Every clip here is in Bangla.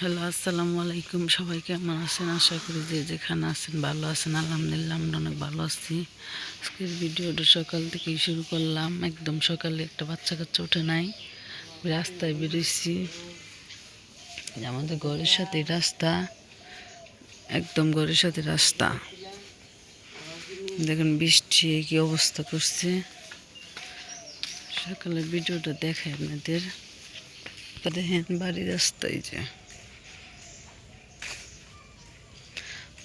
হ্যালো, আসসালামু আলাইকুম। সবাই কেমন আছেন? আশা করি যে যেখানে আছেন ভালো আছেন। আলহামদুলিল্লাহ, আমরা অনেক ভালো আছি। আজকের ভিডিওটা সকাল থেকেই শুরু করলাম। একদম সকালে একটা বাচ্চা কাচ্চা ওঠে নাই। রাস্তায় বেরিয়েছি। আমাদের ঘরের সাথে রাস্তা। একদম ঘরের সাথে রাস্তা। দেখুন, বৃষ্টি কি অবস্থা করছে। সকালের ভিডিওটা দেখায় আপনাদের। দেখেন বাড়ির রাস্তায় যে।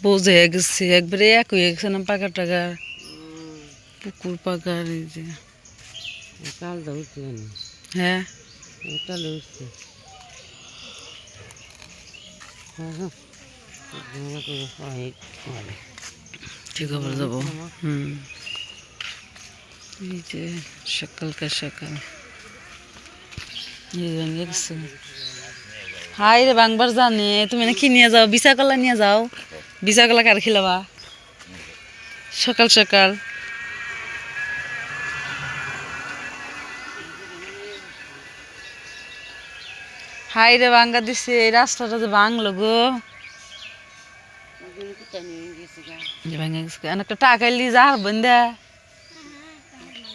বোঝে গেছে একবারে এক হয়ে গেছে না পাকা টাকা। পুকুর পাকার এই যে। কাল উঠছে হ্যাঁ? কালে উঠছে। হ্যাঁ হ্যাঁ। ঠিক খবর যাব? হুম। এই যে সকালকার সকাল। হাই রে বাংবার জানে তুমি না কি নিয়ে যাও কলা নিয়ে যাও। বিশা কলা কার খিলাবা। সকাল সকাল। হাই রে ভাঙ্গা দিছে। এই রাস্তাটা যে ভাঙলো গো। যে গেছে অনেকটা টাকা লি যা হবেন দে।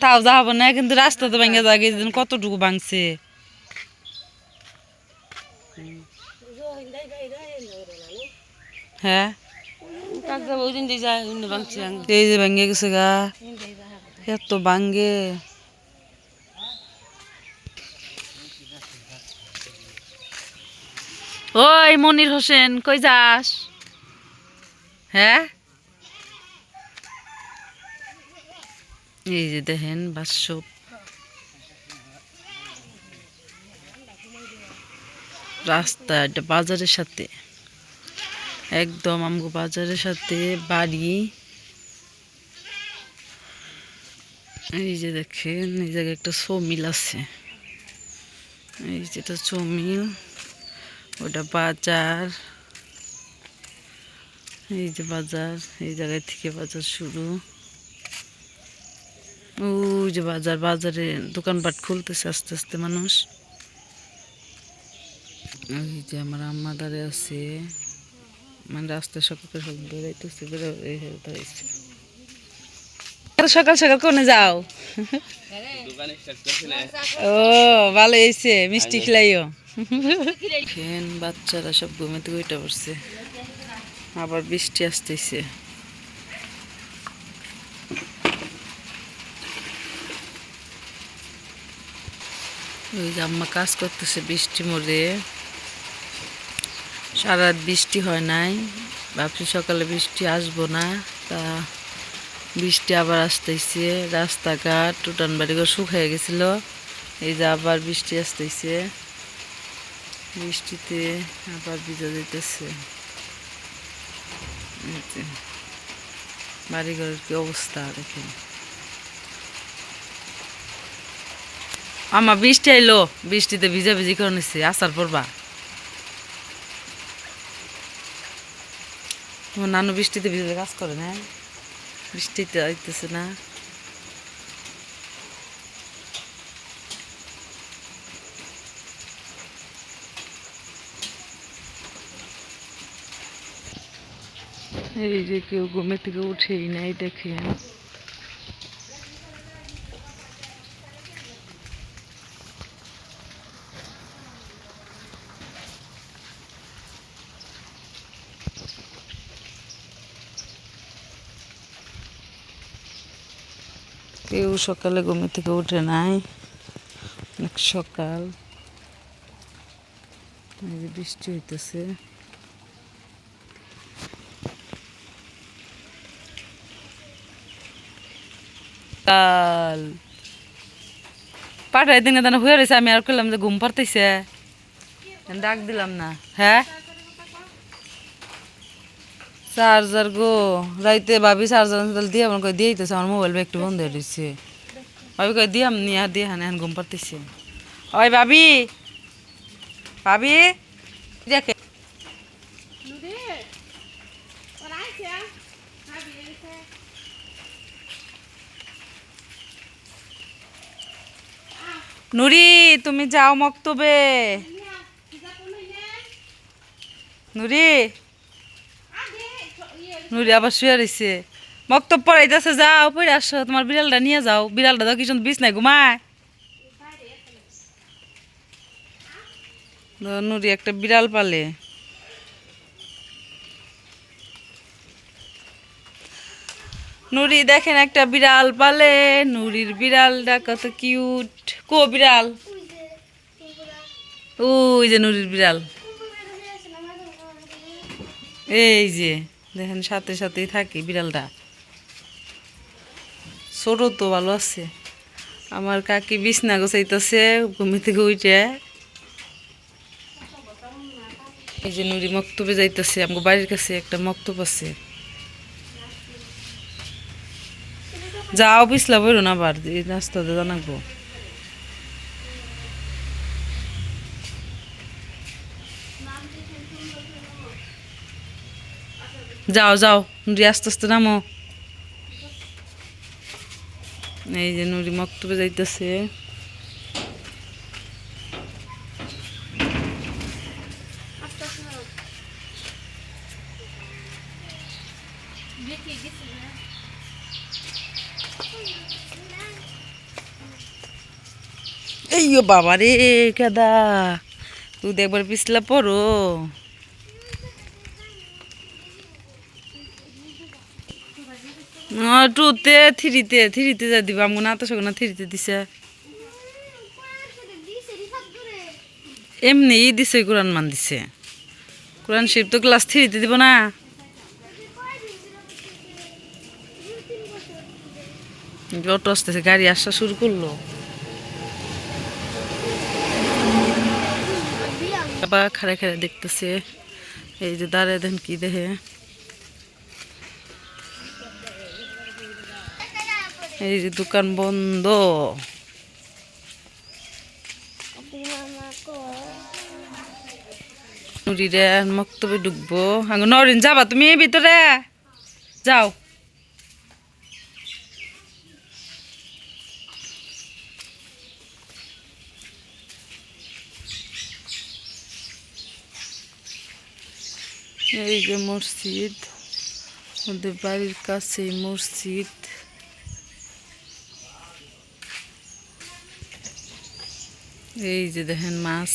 তাও যা হবে না, কিন্তু রাস্তা তো ভেঙে যাবে যেদিন কতটুকু ভাঙছে। হ্যাঁ? এই যে ভেঙে গেছে গা এত ভাঙ্গে ওই মনির হোসেন কই যাস হ্যাঁ এই যে দেখেন বাসব রাস্তা এটা বাজারের সাথে একদম আমগো বাজারের সাথে বাড়ি। এই যে দেখেন, এই জায়গায় একটা চমিল আছে। এই যেটা চমিল, ওটা বাজার। এই যে বাজার, এই জায়গায় থেকে বাজার শুরু। ওই যে বাজার, বাজারে দোকানপাট খুলতেছে আস্তে আস্তে মানুষ। এই যে আমার আম্মা দাঁড়িয়ে আছে। মানে রাস্তা সকাল দাঁড়াইছে সকাল সকাল কোনে যাও? ও ভালো হয়েছে মিষ্টি খিলাইও। ফ্যান বাচ্চারা সব ঘুমেতে উইটা পড়ছে। আবার বৃষ্টি আসতেছে। ওই যে আম্মা কাজ করতেছে বৃষ্টি মরে সারা বৃষ্টি হয় নাই। ভাবছি সকালে বৃষ্টি আসব না। তা বৃষ্টি আবার আসতেছে। রাস্তাঘাট টুটান বাড়িঘর শুকিয়ে গেছিল। এই যে আবার বৃষ্টি আসতেছে। বৃষ্টিতে আবার ভিজা যেতেছে বাড়িঘরের কি অবস্থা দেখেন। আমার বৃষ্টি আইলো। বৃষ্টিতে ভিজা ভিজি করে নিচ্ছে আসার পরবা নানু বৃষ্টিতে ভিজে কাজ করে না। বৃষ্টিতে আইতেছে না। এই যে কেউ ঘুমে থেকে উঠেই নাই দেখেন। কেউ সকালে ঘুমে থেকে উঠে নাই। অনেক সকাল। বৃষ্টি হইতেছে। কাল। পাঠাই দিন দানা হয়ে রয়েছে আমি আর করলাম যে ঘুম পারতেছে ডাক দিলাম না। হ্যাঁ? চার্জার গো রাইতে ভাবি চার্জার দিয়ে আমার কই দিয়ে দিতেছে আমার মোবাইল একটু বন্ধ হয়ে দিচ্ছে ভাবি কই দিয়াম নিয়ে দিয়ে হানে হান ঘুম পারতেছে ওই ভাবি ভাবি দেখে। নুরি তুমি যাও মক্তবে। নুরি। নুরি আবার শুয়ে রয়েছে মক্তব পড়াইতেছে, যাও, পড়ে আসো, তোমার বিড়ালটা নিয়ে যাও। বিড়ালটা তো কিছু বিষ নাই ঘুমায়। নুরি একটা বিড়াল পালে। নুরি, দেখেন একটা বিড়াল পালে। নুরির বিড়ালটা কত কিউট। কো বিড়াল? ওই যে নুরির বিড়াল। এই যে। দেখেন সাথে সাথেই থাকি বিড়ালটা। ছোট তো ভালো আছে। আমার কাকি বিছনা গোছাইতেছে ঘুমি থেকে উঠে। এই যে নুরি মক্তবে যাইতেছে আমার বাড়ির কাছে একটা মক্তব আছে। যাও পিছলা বইরো না আবার রাস্তাতে জানাব। যাও যাও, নুরি আস্তে আস্তে নামো। এই যে নুরি মক্তবে যাইতেছে। এই বাবা রে কেদা। তুই দেখবার পিছলা পড়ো। টুতে থ্রিতে থ্রিতে যা দিব আমি না তো সগনা থ্রিতে দিছে। এমনি দিছে, কোরআন মান দিছে। কোরআন শিব তো ক্লাস থ্রিতে দিব না। অটো আসতেছে গাড়ি আসা শুরু করল। বাবা খাড়া খাড়া দেখতেছে, এই যে দাঁড়ায় দেন কি দেখে এই যে দোকান বন্ধ। নুরিরে মক্তবে ঢুকবো। আঙ্গ যাবা, তুমি ভিতরে? যাও। এই যে মসজিদ। ওদের বাড়ির কাছে মসজিদ। এই যে দেখেন মাছ,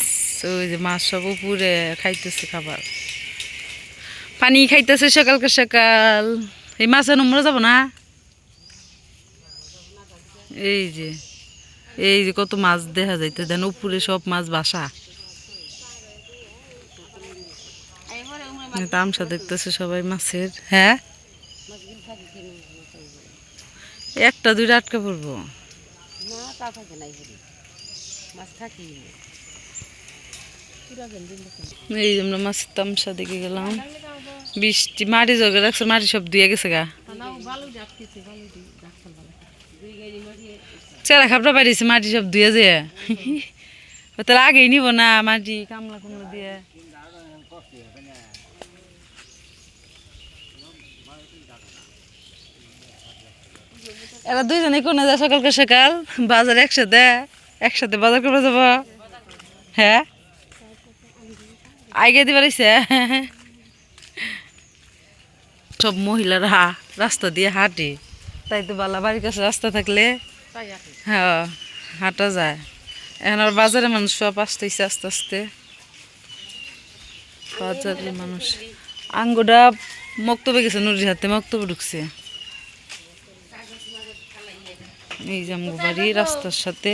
ওই যে মাছ সব উপরে খাইতেছে খাবার। পানি খাইতেছে সকালকে সকাল। এই মাছের নম্বরে যাব না? এই যে এই যে কত মাছ দেখা যাইতে দেন উপরে সব মাছ বাসা। তামসা দেখতেছে সবাই মাছের। হ্যাঁ? একটা দুইটা আটকে পড়ব। না এই আমরা মাছের তামসা দেখে গেলাম। বৃষ্টি, মাটি জগে রাখছে মাটি সব ধুয়ে গেছে গা। চেরা খাপড়া পারিছে মাটি সব ধুয়ে যে। তাহলে আগেই নিব না, মাটি কামলা কুমলা দিয়ে। এরা দুইজনে কোনে যায় সকালকে সকাল? বাজার একসাথে। একসাথে বাজার করবে যাব? হ্যাঁ? আগে দিবার সব মহিলারা রাস্তা দিয়ে হাঁটে। তাই তো বালা বাড়ির কাছে রাস্তা থাকলে হ্যাঁ হাঁটা যায়। এখন আর বাজারে মানুষ সব আসতেছে আস্তে আস্তে। বাজারে মানুষ। আঙ্গুটা মক্তবে গেছে নুরির হাতে মক্তবে ঢুকছে। এই যে বাড়ি রাস্তার সাথে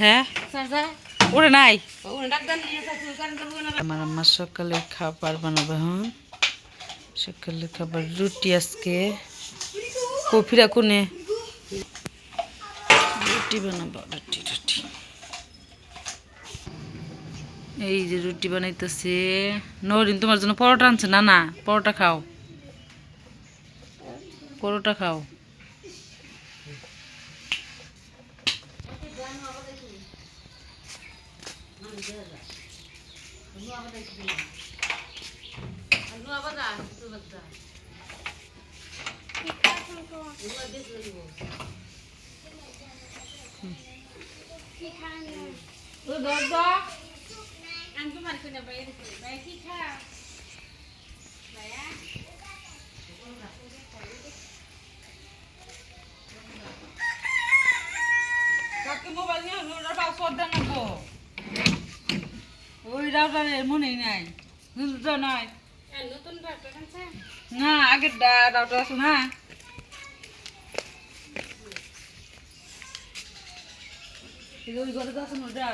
হ্যাঁ? ওরে নাই। আমার আম্মা সকালে খাবার বানাবে হ্যাঁ সকালে খাবার রুটি আজকে। কফিরা কোনে রুটি বানাবো রুটি রুটি। এই যে রুটি বানাইতেছে। নরিন তোমার জন্য পরোটা আনছে না না পরোটা খাও। পরোটা খাও। আমি তোমার কিনে বাইরে বাইরে কি খা কাকে মোবাইল নিয়ে পাসওয়ার্ড দেন মনেই নাই নয় না আগের আছে না। ওই ঘরে তো আছে না ওটা?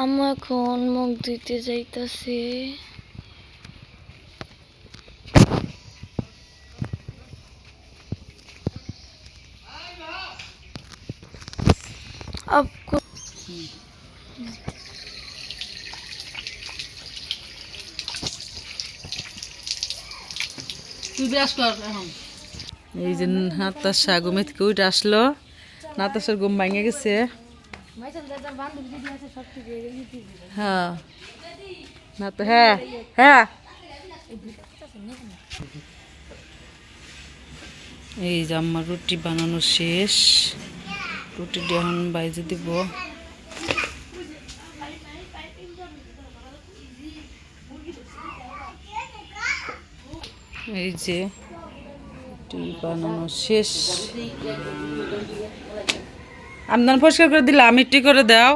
আমি এখন মুখ দিতে যাইতাছি। এই যে নাতাশা ঘুমে থেকে উঠে আসলো। নাতাশার ঘুম ভাঙে গেছে। হ্যাঁ। না তো হ্যাঁ হ্যাঁ। এই যে আমার রুটি বানানো শেষ। রুটিটা এখন বাইজে দিব। এই যে রুটি বানানো শেষ। আপনার পরিষ্কার করে দিলাম মিট্টি করে দাও।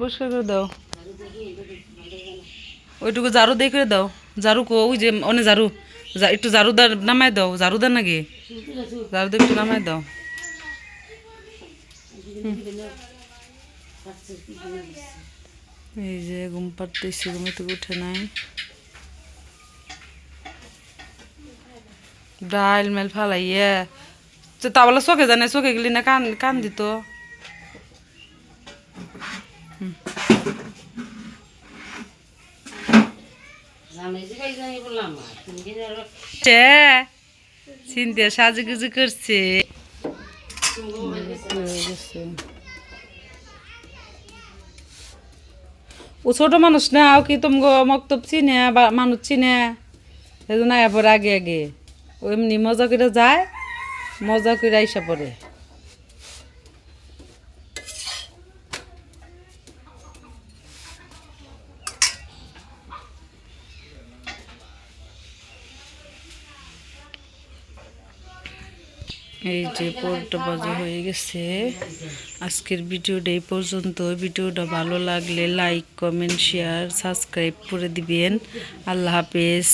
পরিষ্কার করে দাও। ওইটুকু ঝাড়ু দিয়ে করে দাও। ঝাড়ু কো, ওই যে অনেক ঝাড়ু। একটু ঝাড়ুদার নামাই দাও। ঝাড়ুদার নাকি? ঝাড়ু দিয়ে একটু নামাই দাও। এই যে ঘুম পাড়তেছি, ঘুমে থেকে উঠে নাই। ডাইল মেল ফালাইয়া তো তাবলা চোখে জানে চোখে গেলি না কান কান দিত চিন্তা সাজুগুজু করছে ও ছোট মানুষ না ও কি তুমি মক্তব চিনে বা মানুষ চিনে সেজন্য পরে আগে আগে এমনি মজা করে যায়, মজা করে আইসা পড়ে। এই যে পরোটা বাজা হয়ে গেছে। আজকের ভিডিওটা এই পর্যন্ত। ভিডিওটা ভালো লাগলে লাইক কমেন্ট শেয়ার সাবস্ক্রাইব করে দিবেন। আল্লাহ হাফেজ।